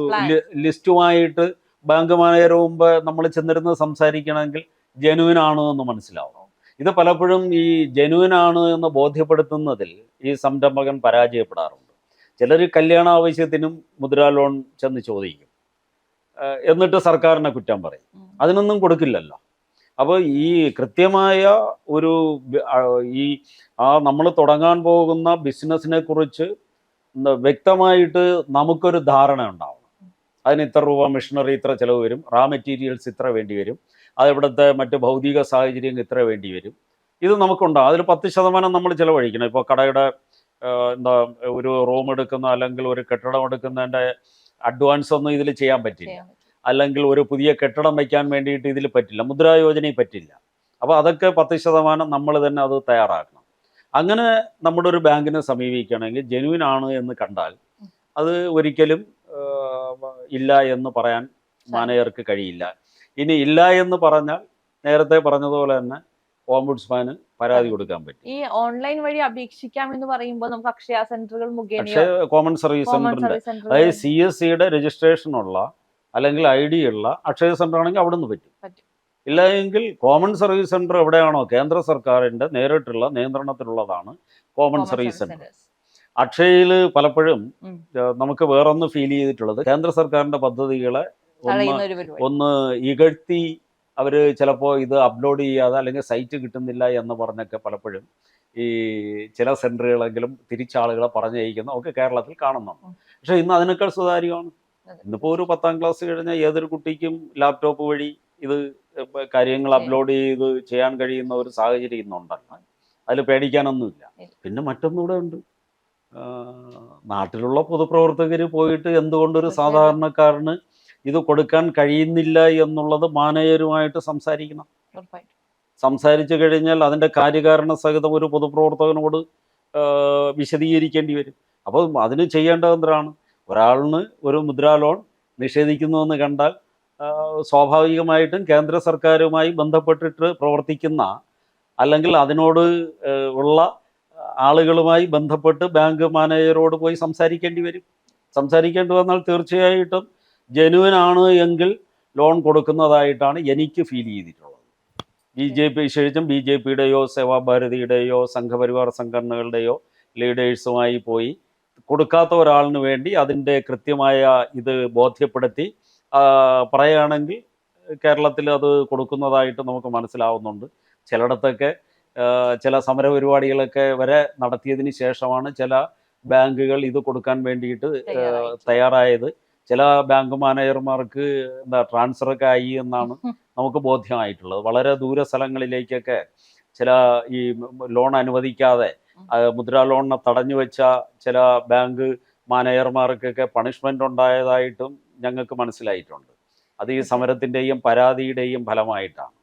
S1: ലിസ്റ്റുമായിട്ട് ബാങ്ക് മാനേജർ മുമ്പ് നമ്മൾ ചെന്നിരുന്ന് സംസാരിക്കണമെങ്കിൽ ജനുവിനാണോ എന്ന് മനസ്സിലാവും ഇത് പലപ്പോഴും ഈ ജനുവിനാണ് ആണ് എന്ന് ബോധ്യപ്പെടുത്തുന്നതിൽ ഈ സംരംഭകൻ പരാജയപ്പെടാറുണ്ട്. ചിലർ കല്യാണ ആവശ്യത്തിനും മുദ്രാ ലോൺ ചെന്ന് ചോദിക്കും. എന്നിട്ട് സർക്കാരിനെ കുറ്റം പറയും. അതിനൊന്നും കൊടുക്കില്ലല്ലോ. അപ്പോൾ ഈ കൃത്യമായ ഒരു ഈ ആ നമ്മൾ തുടങ്ങാൻ പോകുന്ന ബിസിനസ്സിനെ കുറിച്ച് വ്യക്തമായിട്ട് നമുക്കൊരു ധാരണ ഉണ്ടാവണം അതിന് ഇത്ര രൂപ മെഷീനറി ഇത്ര ചിലവ് വരും. റാ മെറ്റീരിയൽസ് ഇത്ര വേണ്ടി വരും. അതിവിടുത്തെ മറ്റ് ഭൗതിക സാഹചര്യങ്ങൾ ഇത്ര വേണ്ടി വരും. ഇത് നമുക്കുണ്ടാകും അതിൽ പത്ത് ശതമാനം നമ്മൾ ചിലവഴിക്കണം. ഇപ്പോൾ കടയുടെ എന്താ ഒരു റൂം എടുക്കുന്ന അല്ലെങ്കിൽ ഒരു കെട്ടിടം എടുക്കുന്നതിന്റെ അഡ്വാൻസ് ഒന്നും ഇതിൽ ചെയ്യാൻ പറ്റില്ല. അല്ലെങ്കിൽ ഒരു പുതിയ കെട്ടിടം വയ്ക്കാൻ വേണ്ടിയിട്ട് ഇതിൽ പറ്റില്ല. മുദ്രാ യോജനയിൽ പറ്റില്ല. അപ്പോൾ അതൊക്കെ പത്ത് ശതമാനം നമ്മൾ തന്നെ അത് തയ്യാറാക്കണം. അങ്ങനെ നമ്മുടെ ഒരു ബാങ്കിനെ സമീപിക്കുകയാണെങ്കിൽ ജെനുവിൻ ആണ് എന്ന് കണ്ടാൽ അത് ഒരിക്കലും ഇല്ല എന്ന് പറയാൻ മാനേജർക്ക് കഴിയില്ല. ഇനി ഇല്ല എന്ന് പറഞ്ഞാൽ നേരത്തെ പറഞ്ഞതുപോലെ തന്നെ ഓംബുഡ്സ്മാന് പരാതി കൊടുക്കാൻ പറ്റും.
S2: ഈ ഓൺലൈൻ വഴി അപേക്ഷിക്കാം എന്ന് പറയുമ്പോൾ നമുക്ക് അക്ഷയ സെന്ററുകൾ മുഖേനയോ
S1: പക്ഷേ കോമൺ സർവീസ് സെന്ററിന്റെ അതായത് സി എസ് സിയുടെ രജിസ്ട്രേഷൻ ഉള്ള അല്ലെങ്കിൽ ഐ ഡി ഉള്ള അക്ഷയ സെന്റർ ആണെങ്കിൽ അവിടെ നിന്ന് പറ്റും.
S2: പറ്റും.
S1: ഇല്ല എങ്കിൽ കോമൺ സർവീസ് സെന്റർ എവിടെയാണോ കേന്ദ്ര സർക്കാരിന്റെ നേരിട്ടുള്ള നിയന്ത്രണത്തിലുള്ളതാണ് കോമൺ സർവീസ് സെന്റർ. അക്ഷയയിൽ പലപ്പോഴും നമുക്ക് വേറൊന്ന് ഫീൽ ചെയ്തിട്ടുള്ളത് കേന്ദ്ര സർക്കാരിന്റെ പദ്ധതികളെ ഒന്ന് ഇകഴ്ത്തി അവർ ചിലപ്പോൾ ഇത് അപ്ലോഡ് ചെയ്യാതെ അല്ലെങ്കിൽ സൈറ്റ് കിട്ടുന്നില്ല എന്ന് പറഞ്ഞൊക്കെ പലപ്പോഴും ഈ ചില സെന്ററുകളെങ്കിലും തിരിച്ചാളുകളെ പറഞ്ഞയക്കുന്ന ഒക്കെ കേരളത്തിൽ കാണുന്നുണ്ട്. പക്ഷേ ഇന്ന് അതിനേക്കാൾ സുതാര്യമാണ്.
S2: ഇന്നിപ്പോ
S1: ഇന്നിപ്പോൾ ഒരു പത്താം ക്ലാസ് കഴിഞ്ഞ ഏതൊരു കുട്ടിക്കും ലാപ്ടോപ്പ് വഴി ഇത് കാര്യങ്ങൾ അപ്ലോഡ് ചെയ്ത് ചെയ്യാൻ കഴിയുന്ന ഒരു സാഹചര്യം ഇന്നുണ്ടല്ലോ അതിൽ പേടിക്കാനൊന്നുമില്ല. പിന്നെ മറ്റൊന്നുകൂടെ ഉണ്ട്. നാട്ടിലുള്ള പൊതുപ്രവർത്തകർ പോയിട്ട് എന്തുകൊണ്ടൊരു. സാധാരണക്കാരന് ഇത് കൊടുക്കാൻ കഴിയുന്നില്ല എന്നുള്ളത് മാനേജരുമായിട്ട് സംസാരിക്കണം. സംസാരിച്ചു കഴിഞ്ഞാൽ അതിന്റെ കാര്യകാരണ സഹിതം ഒരു പൊതുപ്രവർത്തകനോട് വിശദീകരിക്കേണ്ടി വരും. അപ്പോൾ അതിന് ചെയ്യേണ്ടത് എന്താണ്? ഒരാളിന് ഒരു മുദ്രാ ലോൺ നിഷേധിക്കുന്നുവെന്ന് കണ്ടാൽ സ്വാഭാവികമായിട്ടും കേന്ദ്ര സർക്കാരുമായി ബന്ധപ്പെട്ടിട്ട് പ്രവർത്തിക്കുന്ന അല്ലെങ്കിൽ അതിനോട് ഉള്ള ആളുകളുമായി ബന്ധപ്പെട്ട് ബാങ്ക് മാനേജറോട് പോയി സംസാരിക്കേണ്ടി വരും. സംസാരിക്കേണ്ടി വന്നാൽ തീർച്ചയായിട്ടും ജനുവൻ ആണ് എങ്കിൽ ലോൺ കൊടുക്കുന്നതായിട്ടാണ് എനിക്ക് ഫീൽ ചെയ്തിട്ടുള്ളത്. ബി ജെ പി ശേഷം ബി ജെ പിയുടെയോ സേവാഭാരതിയുടെയോ സംഘപരിവാർ സംഘടനകളുടെയോ ലീഡേഴ്സുമായി പോയി കൊടുക്കാത്ത ഒരാളിന് വേണ്ടി അതിന്റെ കൃത്യമായ ഇത് ബോധ്യപ്പെടുത്തി പറയുകയാണെങ്കിൽ കേരളത്തിൽ അത് കൊടുക്കുന്നതായിട്ട് നമുക്ക് മനസ്സിലാവുന്നുണ്ട്. ചിലയിടത്തൊക്കെ ആ, സമര പരിപാടികളൊക്കെ വരെ നടത്തിയതിന് ശേഷമാണ് ചില ബാങ്കുകൾ ഇത് കൊടുക്കാൻ വേണ്ടിയിട്ട് തയ്യാറായത്. ചില ബാങ്ക് മാനേജർമാർക്ക് എന്താ ട്രാൻസ്ഫർ ഒക്കെ ആയി എന്നാണ് നമുക്ക് ബോധ്യമായിട്ടുള്ളത്. വളരെ ദൂര സ്ഥലങ്ങളിലേക്കൊക്കെ ചില ഈ ലോൺ അനുവദിക്കാതെ മുദ്രാ ലോണിനെ തടഞ്ഞു വെച്ച ചില ബാങ്ക് മാനേജർമാർക്കൊക്കെ പണിഷ്മെന്റ് ഉണ്ടായതായിട്ടും ഞങ്ങൾക്ക് മനസ്സിലായിട്ടുണ്ട്. അത് ഈ സമരത്തിന്റെയും പരാതിയുടെയും ഫലമായിട്ടാണ്.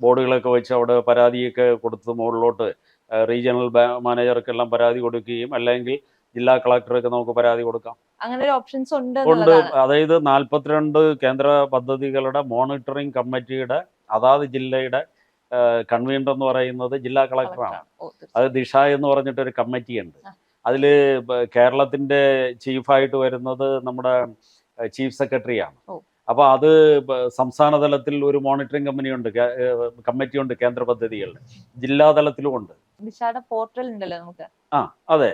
S1: ബോർഡുകളൊക്കെ വെച്ച് അവിടെ പരാതിയൊക്കെ കൊടുത്ത് മുകളിലോട്ട് റീജിയണൽ മാനേജർക്കെല്ലാം പരാതി കൊടുക്കുകയും അല്ലെങ്കിൽ ജില്ലാ കളക്ടർക്ക് നമുക്ക് പരാതി കൊടുക്കാം.
S2: അങ്ങനെ ഒരു ഓപ്ഷൻസ് ഉണ്ട്
S1: ഉണ്ട്. അതായത് നാൽപ്പത്തിരണ്ട് കേന്ദ്ര പദ്ധതികളുടെ മോണിറ്ററിംഗ് കമ്മിറ്റിയുടെ അതാത് ജില്ലയുടെ കൺവീനർ എന്ന് പറയുന്നത് ജില്ലാ കളക്ടറാണ്. അത് ദിഷ എന്ന് പറഞ്ഞിട്ടൊരു കമ്മിറ്റി ഉണ്ട്. അതിൽ കേരളത്തിന്റെ ചീഫായിട്ട് വരുന്നത് നമ്മുടെ ചീഫ് സെക്രട്ടറിയാണ്. അപ്പോൾ അത് സംസ്ഥാന തലത്തിൽ ഒരു മോണിറ്ററിംഗ് കമ്പനി ഉണ്ട് കമ്മിറ്റി ഉണ്ട് കേന്ദ്ര പദ്ധതികളുടെ ജില്ലാ തലത്തിലും ഉണ്ട്
S2: പോർട്ടൽ ഉണ്ടല്ലോ നമുക്ക്.
S1: ആ അതെ.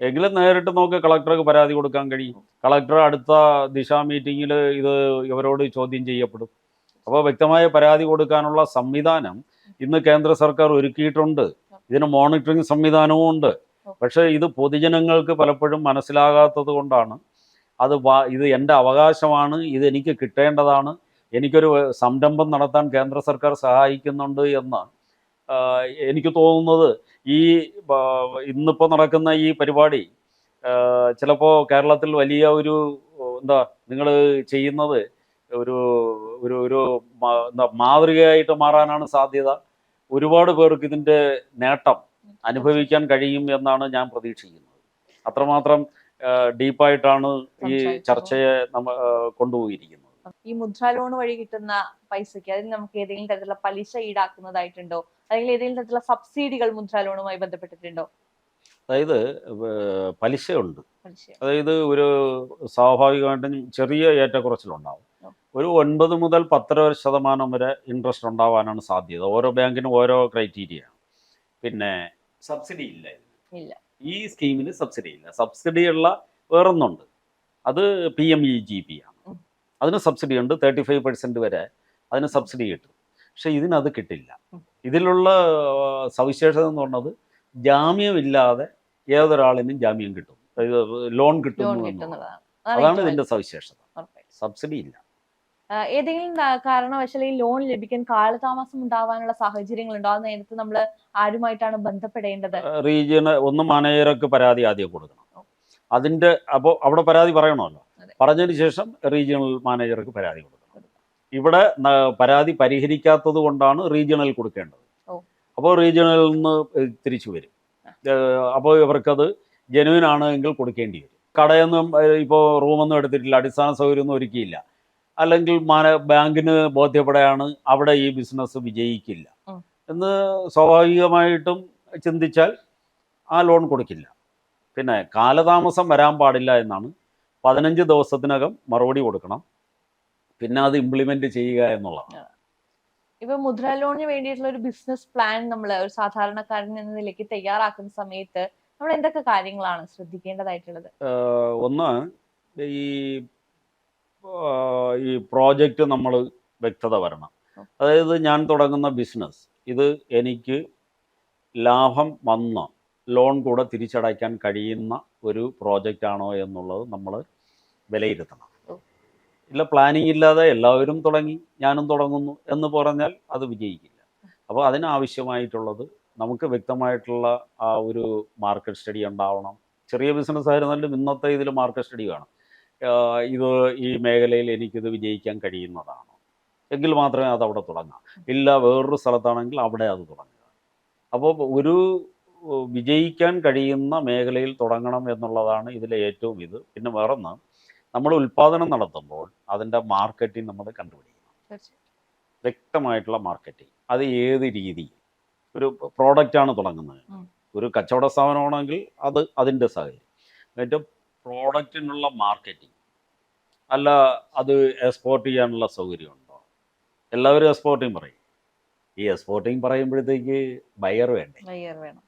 S1: എങ്കിലും നേരിട്ട് നോക്കി കളക്ടർക്ക് പരാതി കൊടുക്കാൻ കഴിയും. കളക്ടർ അടുത്ത ദിശ മീറ്റിംഗിൽ ഇത് ഇവരോട് ചോദ്യം ചെയ്യപ്പെടും. അപ്പോൾ വ്യക്തമായ പരാതി കൊടുക്കാനുള്ള സംവിധാനം ഇന്ന് കേന്ദ്ര സർക്കാർ ഒരുക്കിയിട്ടുണ്ട്. ഇതിന് മോണിറ്ററിംഗ് സംവിധാനവും ഉണ്ട്. പക്ഷേ ഇത് പൊതുജനങ്ങൾക്ക് പലപ്പോഴും മനസ്സിലാകാത്തത് കൊണ്ടാണ്. അത് ഇത് എന്റെ അവകാശമാണ് ഇത് എനിക്ക് കിട്ടേണ്ടതാണ് എനിക്കൊരു സംരംഭം നടത്താൻ കേന്ദ്ര സർക്കാർ സഹായിക്കുന്നുണ്ട് എന്ന് എനിക്ക് തോന്നുന്നത് ഈ ഇന്നിപ്പോൾ നടക്കുന്ന ഈ പരിപാടി ചിലപ്പോൾ കേരളത്തിൽ വലിയ ഒരു എന്താ നിങ്ങൾ ചെയ്യുന്നത് ഒരു ഒരു ഒരു എന്താ മാതൃകയായിട്ട് മാറാനാണ് സാധ്യത. ഒരുപാട് പേർക്ക് ഇതിന്റെ നേട്ടം അനുഭവിക്കാൻ കഴിയും എന്നാണ് ഞാൻ പ്രതീക്ഷിക്കുന്നത്. അത്രമാത്രം ഡീപ്പായിട്ടാണ് ഈ ചർച്ചയെ നമ്മ കൊണ്ടുപോയിരിക്കുന്നത്.
S2: ഈ മുദ്രാ ലോൺ വഴി കിട്ടുന്ന പൈസയ്ക്ക് അതിന് നമുക്ക് ഏതെങ്കിലും തരത്തിലുള്ള പലിശ ഈടാക്കുന്നതായിട്ടുണ്ടോ? അല്ലെങ്കിൽ ഏതെങ്കിലും തരത്തിലുള്ള സബ്സിഡികൾ മുദ്രാ ലോണുമായി ബന്ധപ്പെട്ടിട്ടുണ്ടോ?
S1: അതായത് പലിശയുണ്ട്. അതായത് ഒരു സ്വാഭാവികമായിട്ടും ചെറിയ ഏറ്റക്കുറച്ചിലുണ്ടാവും. ഒരു ഒൻപത് മുതൽ പത്തര ശതമാനം വരെ ഇൻട്രസ്റ്റ് ഉണ്ടാവാനാണ് സാധ്യത. ഓരോ ബാങ്കിനും ഓരോ ക്രൈറ്റീരിയ പിന്നെ സബ്സിഡി ഇല്ല
S2: ഇല്ല.
S1: ഈ സ്കീമിന് സബ്സിഡി ഇല്ല. സബ്സിഡി ഉള്ള വേറൊന്നുണ്ട്. അത് P M E G P ആണ്. അതിന് സബ്സിഡി ഉണ്ട്. തേർട്ടി ഫൈവ് പെർസെന്റ് വരെ അതിന് സബ്സിഡി കിട്ടും. പക്ഷെ ഇതിനത് കിട്ടില്ല. ഇതിലുള്ള സവിശേഷത എന്ന് പറഞ്ഞത് ജാമ്യമില്ലാതെ ഏതൊരാളിനും ജാമ്യം കിട്ടും. ലോൺ കിട്ടും അതാണ് ഇതിന്റെ സവിശേഷത. സബ്സിഡി ഇല്ല.
S2: ഏതെങ്കിലും കാരണവശാലും കാരണവശാൽ ഈ ലോൺ ലഭിക്കാൻ കാലതാമസം ഉണ്ടാവാനുള്ള സാഹചര്യങ്ങളുണ്ടോ? ആ നേരത്തെ നമ്മൾ ആരുമായിട്ടാണ് ബന്ധപ്പെടേണ്ടത്?
S1: റീജിയന് ഒന്ന് മാനേജർക്ക് പരാതി ആദ്യം കൊടുക്കണം. അതിന്റെ അപ്പോൾ അവിടെ പരാതി പറയണമല്ലോ. പറഞ്ഞതിന് ശേഷം റീജിയണൽ മാനേജർക്ക് പരാതി കൊടുക്കണം. ഇവിടെ പരാതി പരിഹരിക്കാത്തത് കൊണ്ടാണ് റീജിയണൽ കൊടുക്കേണ്ടത്. അപ്പോൾ റീജിയണലിൽ നിന്ന് തിരിച്ചു വരും. അപ്പോൾ ഇവർക്കത് ജനുവിൻ ആണ് എങ്കിൽ കൊടുക്കേണ്ടി വരും. കടയൊന്നും ഇപ്പോൾ റൂമൊന്നും എടുത്തിട്ടില്ല അടിസ്ഥാന സൗകര്യമൊന്നും ഒരുക്കിയില്ല. അല്ലെങ്കിൽ മാന ബാങ്കിന് ബോധ്യപ്പെടുകയാണ് അവിടെ ഈ ബിസിനസ് വിജയിക്കില്ല. എന്ന് സ്വാഭാവികമായിട്ടും ചിന്തിച്ചാൽ ആ ലോൺ കൊടുക്കില്ല. പിന്നെ കാലതാമസം വരാൻ പാടില്ല എന്നാണ്. പതിനഞ്ച് ദിവസത്തിനകം മറുപടി കൊടുക്കണം. പിന്നെ അത് ഇംപ്ലിമെന്റ് ചെയ്യുക എന്നുള്ളതാണ്.
S2: ഇപ്പൊ മുദ്ര ലോണിന് വേണ്ടിയിട്ടുള്ള ഒരു ബിസിനസ് പ്ലാൻ നമ്മൾ ഒരു സാധാരണക്കാരൻ എന്ന നിലയ്ക്ക് തയ്യാറാക്കുന്ന സമയത്ത് നമ്മൾ എന്തൊക്കെ കാര്യങ്ങളാണ് ശ്രദ്ധിക്കേണ്ടതായിട്ടുള്ളത്?
S1: ഒന്ന് ഈ ഈ പ്രോജക്റ്റ് നമ്മൾ വ്യക്തത വരണം. അതായത് ഞാൻ തുടങ്ങുന്ന ബിസിനസ് ഇത് എനിക്ക് ലാഭം വന്ന ലോൺ കൂടെ തിരിച്ചടയ്ക്കാൻ കഴിയുന്ന ഒരു പ്രോജക്റ്റ് ആണോ എന്നുള്ളത് നമ്മൾ വിലയിരുത്തണം. ഇല്ല പ്ലാനിങ് ഇല്ലാതെ എല്ലാവരും തുടങ്ങി ഞാനും തുടങ്ങുന്നു എന്ന് പറഞ്ഞാൽ അത് വിജയിക്കില്ല. അപ്പോൾ അതിനാവശ്യമായിട്ടുള്ളത് നമുക്ക് വ്യക്തമായിട്ടുള്ള ആ ഒരു മാർക്കറ്റ് സ്റ്റഡി ഉണ്ടാവണം. ചെറിയ ബിസിനസ് ആയിരുന്നാലും ഇന്നത്തെ ഇതിൽ മാർക്കറ്റ് സ്റ്റഡി വേണം. ഇത് ഈ മേഖലയിൽ എനിക്കിത് വിജയിക്കാൻ കഴിയുന്നതാണ്. എങ്കിൽ മാത്രമേ അത് അവിടെ തുടങ്ങാം. ഇല്ല വേറൊരു സ്ഥലത്താണെങ്കിൽ അവിടെ അത് തുടങ്ങുക. അപ്പോൾ ഒരു വിജയിക്കാൻ കഴിയുന്ന മേഖലയിൽ തുടങ്ങണം എന്നുള്ളതാണ് ഇതിലെ ഏറ്റവും ഇത്. പിന്നെ വേറൊന്ന് നമ്മൾ ഉൽപ്പാദനം നടത്തുമ്പോൾ അതിന്റെ മാർക്കറ്റിംഗ് നമ്മൾ കണ്ടുപിടിക്കണം. വ്യക്തമായിട്ടുള്ള മാർക്കറ്റിംഗ്. അത് ഏത് രീതി ഒരു പ്രോഡക്റ്റാണ് തുടങ്ങുന്നത്. ഒരു കച്ചവട സ്ഥാപനമാണെങ്കിൽ അത് അതിന്റെ സാഹചര്യം ഏറ്റവും പ്രോഡക്റ്റിനുള്ള മാർക്കറ്റിംഗ്. അല്ല അത് എക്സ്പോർട്ട് ചെയ്യാനുള്ള സൗകര്യമുണ്ടോ? എല്ലാവരും എക്സ്പോർട്ടിങ് പറയും. ഈ എക്സ്പോർട്ടിങ് പറയുമ്പോഴത്തേക്ക് ബയർ വേണ്ടേ?
S2: ബയർ വേണം.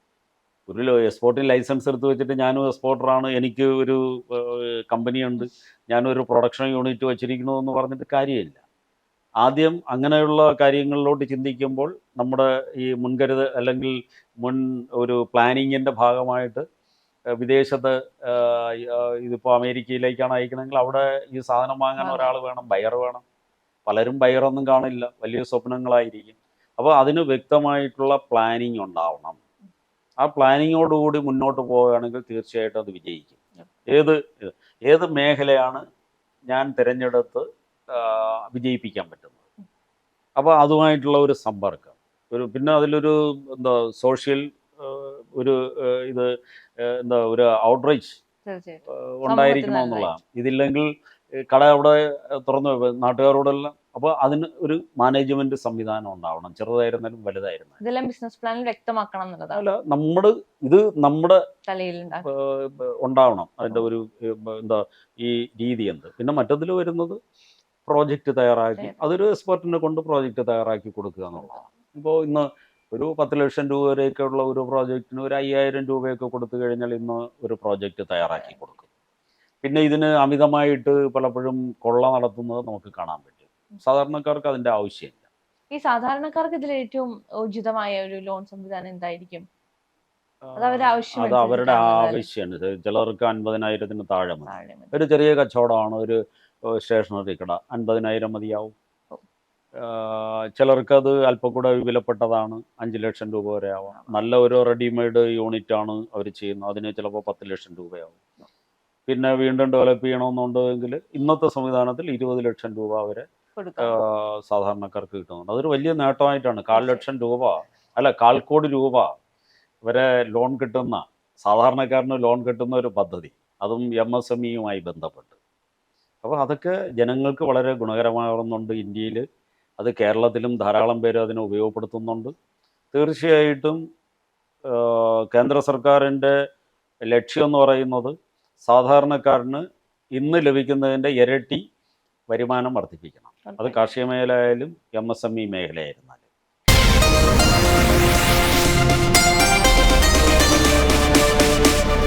S1: ഒരു എക്സ്പോർട്ടിങ് ലൈസൻസ് എടുത്ത് വെച്ചിട്ട് ഞാനും എക്സ്പോർട്ടറാണ് എനിക്ക് ഒരു കമ്പനി ഉണ്ട് ഞാനൊരു പ്രൊഡക്ഷൻ യൂണിറ്റ് വെച്ചിരിക്കണു എന്ന് പറഞ്ഞിട്ട് കാര്യമില്ല. ആദ്യം അങ്ങനെയുള്ള കാര്യങ്ങളിലോട്ട് ചിന്തിക്കുമ്പോൾ നമ്മുടെ ഈ മുൻകരുത് അല്ലെങ്കിൽ മുൻ ഒരു പ്ലാനിങ്ങിന്റെ ഭാഗമായിട്ട് വിദേശത്ത് ഇതിപ്പോൾ അമേരിക്കയിലേക്കാണ് അയക്കണമെങ്കിൽ അവിടെ ഈ സാധനം വാങ്ങാൻ. ഒരാൾ വേണം ബയർ വേണം. പലരും ബയറൊന്നും കാണില്ല. വലിയ സ്വപ്നങ്ങളായിരിക്കും. അപ്പോൾ അതിന് വ്യക്തമായിട്ടുള്ള പ്ലാനിങ് ഉണ്ടാവണം. ആ പ്ലാനിങ്ങോടുകൂടി മുന്നോട്ട് പോവുകയാണെങ്കിൽ തീർച്ചയായിട്ടും അത് വിജയിക്കും. ഏത് ഏത് മേഖലയാണ് ഞാൻ തിരഞ്ഞെടുത്ത് വിജയിപ്പിക്കാൻ പറ്റുന്നത്? അപ്പോൾ അതുമായിട്ടുള്ള ഒരു സമ്പർക്കം. ഒരു പിന്നെ അതിലൊരു എന്താ സോഷ്യൽ ഒരു ഇത് എന്താ ഒരു ഔട്ട്റീച്ച് ഉണ്ടായിരിക്കണം എന്നുള്ളതാണ്. ഇതില്ലെങ്കിൽ കട അവിടെ തുറന്നു. നാട്ടുകാരോടെല്ലാം. അപ്പോൾ അതിന് ഒരു മാനേജ്മെന്റ് സംവിധാനം ഉണ്ടാവണം. ചെറുതായിരുന്നാലും വലുതായിരുന്നാലും.
S2: ഇതെല്ലാം ബിസിനസ് പ്ലാനിൽ വ്യക്തമാക്കണം
S1: അല്ല നമ്മുടെ ഇത് നമ്മുടെ
S2: തലയിൽ
S1: ഉണ്ടാവണം. അതിന്റെ ഒരു എന്താ ഈ രീതി എന്ത്. പിന്നെ മറ്റതിൽ വരുന്നത് പ്രോജക്റ്റ് തയ്യാറാക്കി അതൊരു എക്സ്പെർട്ടിനെ കൊണ്ട് പ്രോജക്റ്റ് തയ്യാറാക്കി കൊടുക്കുക എന്നുള്ളതാണ്. ഇപ്പോൾ ഇന്ന് ഒരു പത്ത് ലക്ഷം രൂപ വരെയൊക്കെ ഉള്ള ഒരു പ്രോജക്റ്റിന് ഒരു അയ്യായിരം രൂപയൊക്കെ കൊടുത്തു കഴിഞ്ഞാൽ ഇന്ന് ഒരു പ്രോജക്റ്റ് തയ്യാറാക്കി കൊടുക്കും. പിന്നെ ഇതിന് അമിതമായിട്ട് പലപ്പോഴും കൊള്ള നടത്തുന്നത് നമുക്ക് കാണാൻ പറ്റും. സാധാരണക്കാർക്ക് അതിന്റെ ആവശ്യമില്ല.
S2: ഈ സാധാരണക്കാർക്ക് ഇതിൽ ഏറ്റവും ഉചിതമായ ഒരു ലോൺ സംവിധാനം എന്തായിരിക്കും? അത് അവരുടെ
S1: ആവശ്യമാണ്. ചിലർക്ക് അൻപതിനായിരത്തിന് താഴെ
S2: താഴെ മതി.
S1: ഒരു ചെറിയ കച്ചവടമാണ്. ഒരു സ്റ്റേഷനറി കട അൻപതിനായിരം മതിയാവും. ചിലർക്കത് അല്പം കൂടെ വിലപ്പെട്ടതാണ്. അഞ്ച് ലക്ഷം രൂപ വരെ ആവാം. നല്ല ഒരു റെഡിമെയ്ഡ് യൂണിറ്റ് ആണ് അവർ ചെയ്യുന്നത്. അതിന് ചിലപ്പോൾ പത്ത് ലക്ഷം രൂപയാവും. പിന്നെ വീണ്ടും ഡെവലപ്പ് ചെയ്യണമെന്നുണ്ടെങ്കിൽ ഇന്നത്തെ സംവിധാനത്തിൽ ഇരുപത് ലക്ഷം രൂപ വരെ സാധാരണക്കാർക്ക് കിട്ടുന്നുണ്ട്. അതൊരു വലിയ നേട്ടമായിട്ടാണ്. കാൽ ലക്ഷം രൂപ അല്ല കാൽ കോടി രൂപ വരെ ലോൺ കിട്ടുന്ന സാധാരണക്കാരന് ലോൺ കിട്ടുന്ന ഒരു പദ്ധതി. അതും എം എസ് എം ഇയുമായി ബന്ധപ്പെട്ട്. അപ്പോൾ അതൊക്കെ ജനങ്ങൾക്ക് വളരെ ഗുണകരമാകുന്നുണ്ട് ഇന്ത്യയിൽ അത് കേരളത്തിലും ധാരാളം പേര് അതിനെ ഉപയോഗപ്പെടുത്തുന്നുണ്ട്. തീർച്ചയായിട്ടും കേന്ദ്ര സർക്കാരിന്റെ ലക്ഷ്യം എന്ന് പറയുന്നത് സാധാരണക്കാരന് ഇന്ന് ലഭിക്കുന്നതിന്റെ ഇരട്ടി വരുമാനം വർദ്ധിപ്പിക്കണം. അത് കാർഷിക മേഖലയായാലും എം എസ് എം ഇ മേഖലയായിരുന്നാലും